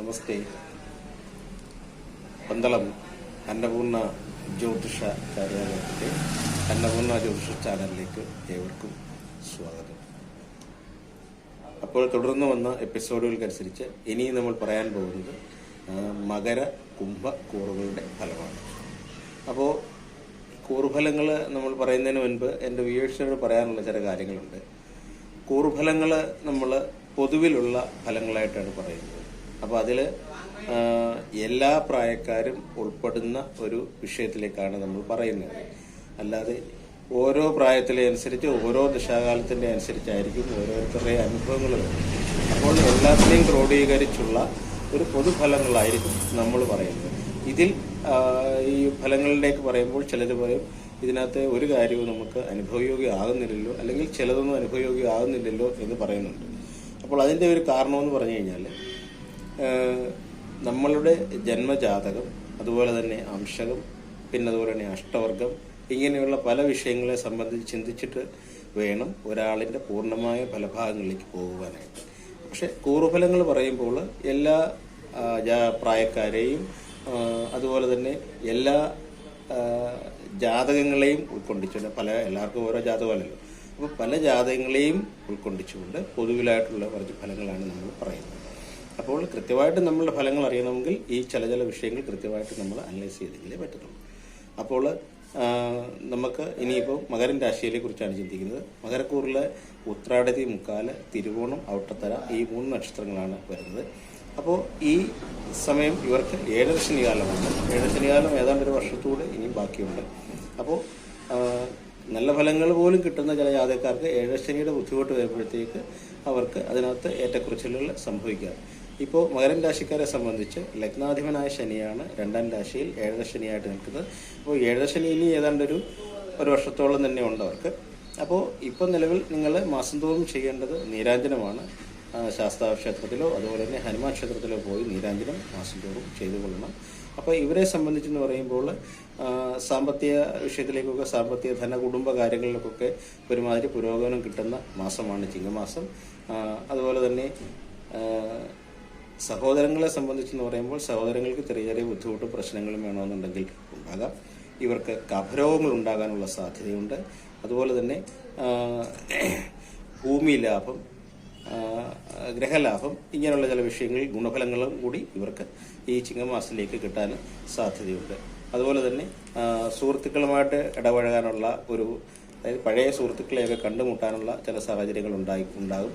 നമസ്തേ. പന്തളം അന്നപൂർണ ജ്യോതിഷ കാര്യാലയത്തിലെ അന്നപൂർണ ജ്യോതിഷ ചാനലിലേക്ക് ഏവർക്കും സ്വാഗതം. അപ്പോൾ തുടർന്ന് വന്ന എപ്പിസോഡുകൾക്കനുസരിച്ച് ഇനി നമ്മൾ പറയാൻ പോകുന്നത് മകര കുംഭ കൂറുകളുടെ ഫലമാണ്. അപ്പോൾ കൂറുഫലങ്ങൾ നമ്മൾ പറയുന്നതിന് മുൻപ് എന്റെ വ്യൂവേഴ്സിനോട് പറയാനുള്ള ചില കാര്യങ്ങളുണ്ട്. കൂറുഫലങ്ങൾ നമ്മൾ പൊതുവിലുള്ള ഫലങ്ങളായിട്ടാണ് പറയുന്നത്. അപ്പോൾ അതിൽ എല്ലാ പ്രായക്കാരും ഉൾപ്പെടുന്ന ഒരു വിഷയത്തിലേക്കാണ് നമ്മൾ പറയുന്നത്. അല്ലാതെ ഓരോ പ്രായത്തിലെ അനുസരിച്ച് ഓരോ ദശാകാലത്തിന്റെ അനുസരിച്ചായിരിക്കും ഓരോരുത്തരുടെ അനുഭവങ്ങൾ അപ്പോൾ എല്ലാത്തിനെയും ക്രോഡീകരിച്ചുള്ള ഒരു പൊതുഫലങ്ങളായിരിക്കും നമ്മൾ പറയുന്നത്. ഇതിൽ ഈ ഫലങ്ങളിലേക്ക് പറയുമ്പോൾ ചിലർ പറയും ഇതിനകത്ത് ഒരു കാര്യവും നമുക്ക് അനുഭവയോഗ്യമാകുന്നില്ലല്ലോ അല്ലെങ്കിൽ ചിലതൊന്നും അനുഭവയോഗ്യമാകുന്നില്ലല്ലോ എന്ന് പറയുന്നുണ്ട്. അപ്പോൾ അതിന്റെ ഒരു കാരണമെന്ന് പറഞ്ഞു കഴിഞ്ഞാൽ നമ്മളുടെ ജന്മജാതകം അതുപോലെ തന്നെ അംശകം പിന്നെ അതുപോലെ തന്നെ അഷ്ടവർഗം ഇങ്ങനെയുള്ള പല വിഷയങ്ങളെ സംബന്ധിച്ച് ചിന്തിച്ചിട്ട് വേണം ഒരാളിന്റെ പൂർണമായ ഫലഭാഗങ്ങളിലേക്ക് പോകുവാനായിട്ട്. പക്ഷെ കൂറുഫലങ്ങൾ പറയുമ്പോൾ എല്ലാ പ്രായക്കാരെയും അതുപോലെ തന്നെ എല്ലാ ജാതകങ്ങളെയും ഉൾക്കൊണ്ടിച്ചുകൊണ്ട് പല എല്ലാവർക്കും ഓരോ ജാതകമല്ലല്ലോ. അപ്പോൾ പല ജാതകങ്ങളെയും ഉൾക്കൊണ്ടിച്ചുകൊണ്ട് പൊതുവിലായിട്ടുള്ള കുറച്ച് ഫലങ്ങളാണ് നമ്മൾ പറയുന്നത്. അപ്പോൾ കൃത്യമായിട്ട് നമ്മളുടെ ഫലങ്ങൾ അറിയണമെങ്കിൽ ഈ ചില ചില വിഷയങ്ങൾ കൃത്യമായിട്ട് നമ്മൾ അനലൈസ് ചെയ്തെങ്കിലേ പറ്റത്തുള്ളൂ. അപ്പോൾ നമുക്ക് ഇനിയിപ്പോൾ മകരൻ രാശിയിലെ കുറിച്ചാണ് ചിന്തിക്കുന്നത്. മകരക്കൂറിലെ ഉത്രാടതി മുക്കാൽ തിരുവോണം ഔട്ടത്തര ഈ മൂന്ന് നക്ഷത്രങ്ങളാണ് വരുന്നത്. അപ്പോൾ ഈ സമയം ഇവർക്ക് ഏഴര ശനികാലമാണ്. ഏഴര ശനികാലം ഏതാണ്ട് ഒരു വർഷത്തൂടെ ഇനിയും ബാക്കിയുണ്ട്. അപ്പോൾ നല്ല ഫലങ്ങൾ പോലും കിട്ടുന്ന ചില ജാതകക്കാർക്ക് ഏഴശനിയുടെ ബുദ്ധിമുട്ട് വരുമ്പോഴത്തേക്ക് അവർക്ക് അതിനകത്ത് ഏറ്റക്കുറച്ചിലുകൾ സംഭവിക്കുക ഇപ്പോൾ മകരൻ രാശിക്കാരെ സംബന്ധിച്ച് ലഗ്നാധിപനായ ശനിയാണ് രണ്ടാം രാശിയിൽ ഏഴര ശനിയായിട്ട് നിൽക്കുന്നത്. അപ്പോൾ ഏഴര ശനി ഇനി ഏതാണ്ട് ഒരു ഒരു വർഷത്തോളം തന്നെ ഉണ്ട് അവർക്ക്. അപ്പോൾ ഇപ്പോൾ നിലവിൽ നിങ്ങൾ മാസം തോറും ചെയ്യേണ്ടത് നീരാഞ്ജനമാണ്. ആ, ശാസ്താ ക്ഷേത്രത്തിലോ അതുപോലെ തന്നെ ഹനുമാൻ ക്ഷേത്രത്തിലോ പോയി നീരാഞ്ജനം മാസം തോറും ചെയ്തു കൊള്ളണം. അപ്പോൾ ഇവരെ സംബന്ധിച്ചെന്ന് പറയുമ്പോൾ സാമ്പത്തിക വിഷയത്തിലേക്കൊക്കെ സാമ്പത്തിക ധന കുടുംബ കാര്യങ്ങളിലേക്കൊക്കെ ഒരുമാതിരി പുരോഗമനം കിട്ടുന്ന മാസമാണ് ചിങ്ങമാസം. അതുപോലെ തന്നെ സഹോദരങ്ങളെ സംബന്ധിച്ചെന്ന് പറയുമ്പോൾ സഹോദരങ്ങൾക്ക് ചെറിയ ചെറിയ ബുദ്ധിമുട്ടും പ്രശ്നങ്ങളും വേണമെന്നുണ്ടെങ്കിൽ ഉണ്ടാകാം. ഇവർക്ക് കഫരോഗങ്ങൾ ഉണ്ടാകാനുള്ള സാധ്യതയുണ്ട്. അതുപോലെ തന്നെ ഭൂമി ലാഭം ഗ്രഹലാഭം ഇങ്ങനെയുള്ള ചില വിഷയങ്ങളിൽ ഗുണഫലങ്ങളും കൂടി ഇവർക്ക് ഈ ചിങ്ങമാസത്തിലേക്ക് കിട്ടാൻ സാധ്യതയുണ്ട്. അതുപോലെ തന്നെ സുഹൃത്തുക്കളുമായിട്ട് ഇടപഴകാനുള്ള ഒരു അതായത് പഴയ സുഹൃത്തുക്കളെയൊക്കെ കണ്ടുമുട്ടാനുള്ള ചില സാഹചര്യങ്ങൾ ഉണ്ടായി ഉണ്ടാകും.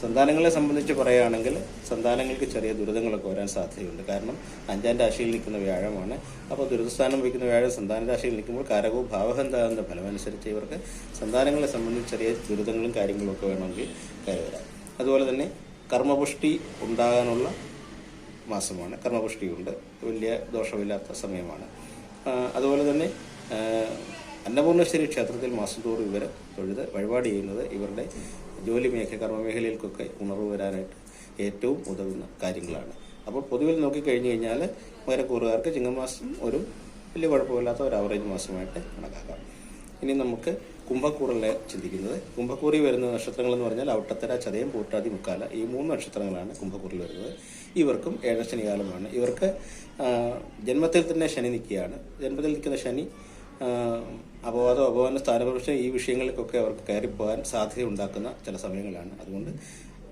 സന്താനങ്ങളെ സംബന്ധിച്ച് പറയുകയാണെങ്കിൽ സന്താനങ്ങൾക്ക് ചെറിയ ദുരിതങ്ങളൊക്കെ വരാൻ സാധ്യതയുണ്ട്. കാരണം അഞ്ചാം രാശിയിൽ നിൽക്കുന്ന വ്യാഴമാണ്. അപ്പോൾ ദുരിതസ്ഥാനം വയ്ക്കുന്ന വ്യാഴം സന്താന രാശിയിൽ നിൽക്കുമ്പോൾ കാരകവും ഭാവഹന്താകുന്ന ഫലമനുസരിച്ച് ഇവർക്ക് സന്താനങ്ങളെ സംബന്ധിച്ച് ചെറിയ ദുരിതങ്ങളും കാര്യങ്ങളും ഒക്കെ വേണമെങ്കിൽ വരാം അതുപോലെ തന്നെ കർമ്മപുഷ്ടി ഉണ്ടാകാനുള്ള മാസമാണ്. കർമ്മപുഷ്ടിയുണ്ട്. വലിയ ദോഷമില്ലാത്ത സമയമാണ്. അതുപോലെ തന്നെ അന്നപൂർണേശ്വരി ക്ഷേത്രത്തിൽ മാസം തോറും ഇവർ തൊഴുത് വഴിപാട് ചെയ്യുന്നത് ഇവരുടെ ജോലി മേഖല കർമ്മമേഖലയിൽക്കൊക്കെ ഉണർവ് വരാനായിട്ട് ഏറ്റവും ഉതകുന്ന കാര്യങ്ങളാണ്. അപ്പോൾ പൊതുവിൽ നോക്കിക്കഴിഞ്ഞു കഴിഞ്ഞാൽ മകരക്കൂറുകാർക്ക് ചിങ്ങമാസം ഒരു വലിയ കുഴപ്പമില്ലാത്ത ഒരു ആവറേജ് മാസമായിട്ട് കണക്കാക്കാം. ഇനി നമുക്ക് കുംഭക്കൂറിലെ ചിന്തിക്കുന്നത്. കുംഭക്കൂറിൽ വരുന്ന നക്ഷത്രങ്ങൾ എന്ന് പറഞ്ഞാൽ ഔട്ടത്തര ചതയം പൂട്ടാതി മുക്കാല ഈ മൂന്ന് നക്ഷത്രങ്ങളാണ് കുംഭക്കൂറിൽ വരുന്നത്. ഇവർക്കും ഏഴശനികാലമാണ് ഇവർക്ക് ആ, ജന്മത്തിൽ തന്നെ ശനി നിൽക്കുകയാണ്. ജന്മത്തിൽ നിൽക്കുന്ന ശനി അപവാദം അപവാദ സ്ഥാനപക്ഷം ഈ വിഷയങ്ങളിലേക്കൊക്കെ അവർക്ക് കയറിപ്പോകാൻ സാധ്യത ഉണ്ടാക്കുന്ന ചില സമയങ്ങളാണ്. അതുകൊണ്ട്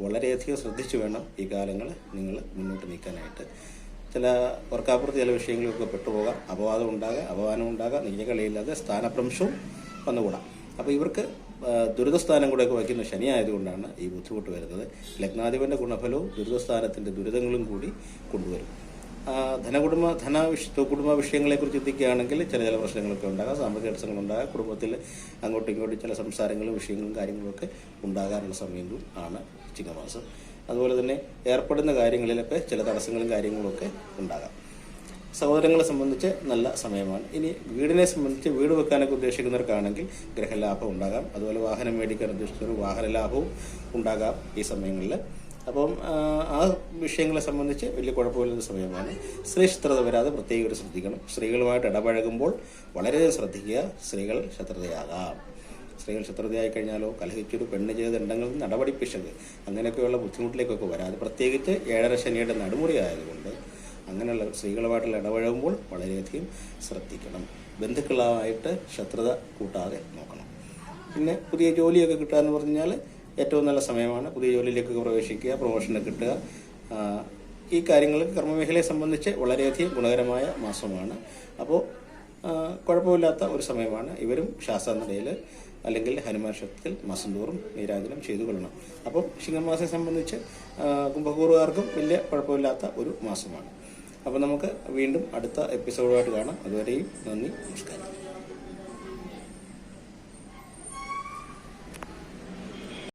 വളരെയധികം ശ്രദ്ധിച്ചു വേണം ഈ കാലങ്ങൾ നിങ്ങൾ മുന്നോട്ട് നീക്കാനായിട്ട്. ചില വർക്കാപ്പുറത്ത് ചില വിഷയങ്ങളൊക്കെ പെട്ടുപോകാം. അപവാദം ഉണ്ടാകാം അപമാനം ഉണ്ടാകാം നീലകളിയില്ലാതെ സ്ഥാനഭ്രംശവും വന്നുകൂടാം. അപ്പോൾ ഇവർക്ക് ദുരിതസ്ഥാനം കൂടെയൊക്കെ വയ്ക്കുന്ന ശനി ആയതുകൊണ്ടാണ് ഈ ബുദ്ധിമുട്ട് വരുന്നത്. ലഗ്നാധിപന്റെ ഗുണഫലവും ദുരിതസ്ഥാനത്തിന്റെ ദുരിതങ്ങളും കൂടി കൊണ്ടുവരും. ധനകുടുംബ ധന കുടുംബ വിഷയങ്ങളെക്കുറിച്ച് ചിന്തിക്കുകയാണെങ്കിൽ ചില ചില പ്രശ്നങ്ങളൊക്കെ ഉണ്ടാകാം. സാമ്പത്തിക തടസ്സങ്ങൾ ഉണ്ടാകാം. കുടുംബത്തിൽ അങ്ങോട്ടും ഇങ്ങോട്ടും ചില സംസാരങ്ങളും വിഷയങ്ങളും കാര്യങ്ങളൊക്കെ ഉണ്ടാകാനുള്ള സമയവും ആണ് ചിങ്ങമാസം. അതുപോലെ തന്നെ ഏർപ്പെടുന്ന കാര്യങ്ങളിലൊക്കെ ചില തടസ്സങ്ങളും കാര്യങ്ങളൊക്കെ ഉണ്ടാകാം. സഹോദരങ്ങളെ സംബന്ധിച്ച് നല്ല സമയമാണ്. ഇനി വീടിനെ സംബന്ധിച്ച് വീട് വെക്കാനൊക്കെ ഉദ്ദേശിക്കുന്നവർക്കാണെങ്കിൽ ഗ്രഹലാഭം ഉണ്ടാകാം. അതുപോലെ വാഹനം മേടിക്കാൻ ഉദ്ദേശിച്ചവർ വാഹന ലാഭവും ഉണ്ടാകാം ഈ സമയങ്ങളിൽ. അപ്പം ആ, വിഷയങ്ങളെ സംബന്ധിച്ച് വലിയ കുഴപ്പമില്ലാത്ത സമയമാണ്. സ്ത്രീ ശത്രുത വരാതെ പ്രത്യേകം ഒരു ശ്രദ്ധിക്കണം. സ്ത്രീകളുമായിട്ട് ഇടപഴകുമ്പോൾ വളരെയധികം ശ്രദ്ധിക്കുക. സ്ത്രീകൾ ശത്രുതയാകാം. സ്ത്രീകൾ ശത്രുതയായി കഴിഞ്ഞാലോ കലഹിച്ചൊരു പെണ്ണ് ചെയ്തിട്ടുണ്ടെങ്കിൽ നടപടി പിശക് അങ്ങനെയൊക്കെയുള്ള ബുദ്ധിമുട്ടിലേക്കൊക്കെ വരാം. അത് പ്രത്യേകിച്ച് ഏഴര ശനിയുടെ നടുമുറി ആയതുകൊണ്ട് അങ്ങനെയുള്ള സ്ത്രീകളുമായിട്ടുള്ള ഇടപഴകുമ്പോൾ വളരെയധികം ശ്രദ്ധിക്കണം. ബന്ധുക്കളായിട്ട് ശത്രുത കൂട്ടാതെ നോക്കണം. പിന്നെ പുതിയ ജോലിയൊക്കെ കിട്ടുക എന്ന് പറഞ്ഞാൽ ഏറ്റവും നല്ല സമയമാണ്. പുതിയ ജോലിയിലേക്ക് പ്രവേശിക്കുക പ്രൊമോഷന് കിട്ടുക. ഈ കാര്യങ്ങൾ കർമ്മമേഖലയെ സംബന്ധിച്ച് വളരെയധികം ഗുണകരമായ മാസമാണ്. അപ്പോൾ കുഴപ്പമില്ലാത്ത ഒരു സമയമാണ്. ഇവരും ശാസ്ത്രനിലയിൽ അല്ലെങ്കിൽ ഹനുമാൻ ക്ഷേത്രത്തിൽ മാസം തോറും നീരാജനം ചെയ്തു കൊള്ളണം. അപ്പം ചിങ്ങമാസം സംബന്ധിച്ച് കുംഭകൂറുകാർക്കും വലിയ കുഴപ്പമില്ലാത്ത ഒരു മാസമാണ്. അപ്പോൾ നമുക്ക് വീണ്ടും അടുത്ത എപ്പിസോഡുമായിട്ട് കാണാം. അതുവരെയും നന്ദി നമസ്കാരം.